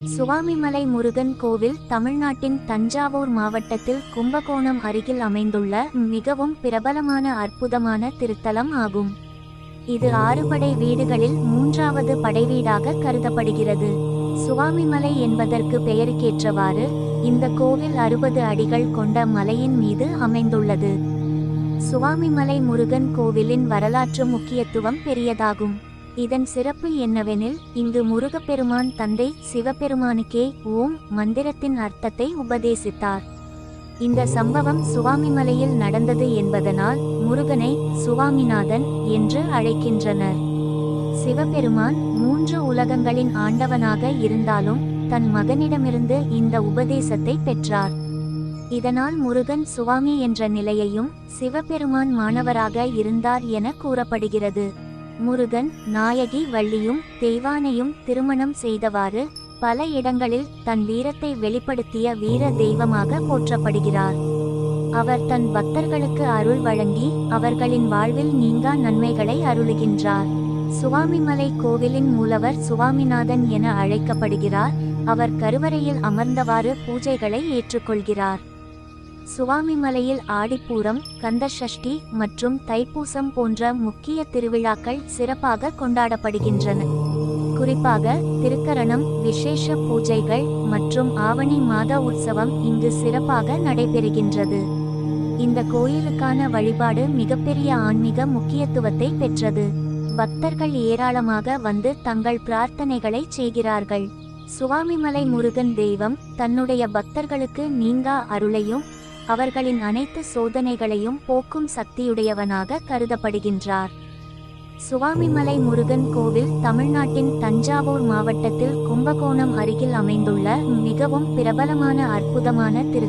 சுவாமிமலை முருகன் கோவில் தமிழ்நாட்டின் தஞ்சாவூர் மாவட்டத்தில் கும்பகோணம் அருகில் அமைந்துள்ள மிகவும் பிரபலமான அற்புதமான திருத்தலம் ஆகும். இது ஆறுபடை வீடுகளில் மூன்றாவது படைவீடாக கருதப்படுகிறது. சுவாமிமலை என்பதற்கு பெயருக்கேற்றவாறு இந்த கோவில் அறுபது அடிகள் கொண்ட மலையின் மீது அமைந்துள்ளது. சுவாமிமலை முருகன் கோவிலின் வரலாற்று முக்கியத்துவம் பெரியதாகும். இதன் சிறப்பு என்னவெனில் இங்கு முருகப்பெருமான் தந்தை சிவபெருமானுக்கே ஓம் மந்திரத்தின் அர்த்தத்தை உபதேசித்தார். இந்த சம்பவம் சுவாமிமலையில் நடந்தது என்பதனால் முருகனை சுவாமிநாதன் என்று அழைக்கின்றனர். சிவபெருமான் மூன்று உலகங்களின் ஆண்டவனாக இருந்தாலும் தன் மகனிடமிருந்து இந்த உபதேசத்தை பெற்றார். இதனால் முருகன் சுவாமி என்ற நிலையையும் சிவபெருமான் மாணவராக இருந்தார் என கூறப்படுகிறது. முருகன் நாயகி வள்ளியும் தெய்வானையும் திருமணம் செய்தவாறு பல இடங்களில் தன் வீரத்தை வெளிப்படுத்திய வீர தெய்வமாக போற்றப்படுகிறார். அவர் தன் பக்தர்களுக்கு அருள் வழங்கி அவர்களின் வாழ்வில் நீங்கா நன்மைகளை அருளுகின்றார். சுவாமிமலை கோவிலின் மூலவர் சுவாமிநாதன் என அழைக்கப்படுகிறார். அவர் கருவறையில் அமர்ந்தவாறு பூஜைகளை ஏற்றுக்கொள்கிறார். சுவாமிமலையில் ஆடிப்பூரம் கந்தசஷ்டி மற்றும் தைப்பூசம் போன்ற முக்கிய திருவிழாக்கள் சிறப்பாக கொண்டாடப்படுகின்றன. குறிப்பாக திருக்கரணம் விசேஷ பூஜைகள் மற்றும் ஆவணி மாத உற்சவம் இங்கு சிறப்பாக நடைபெறுகின்றது. இந்த கோயிலுக்கான வழிபாடு மிகப்பெரிய ஆன்மீக முக்கியத்துவத்தை பெற்றது. பக்தர்கள் ஏராளமாக வந்து தங்கள் பிரார்த்தனைகளை செய்கிறார்கள். சுவாமிமலை முருகன் தெய்வம் தன்னுடைய பக்தர்களுக்கு நீங்கா அருளையும் அவர்களின் அனைத்து சோதனைகளையும் போக்கும் சக்தியுடையவனாக கருதப்படுகின்றார். சுவாமிமலை முருகன் கோவில் தமிழ்நாட்டின் தஞ்சாவூர் மாவட்டத்தில் கும்பகோணம் அருகில் அமைந்துள்ள மிகவும் பிரபலமான அற்புதமான திரு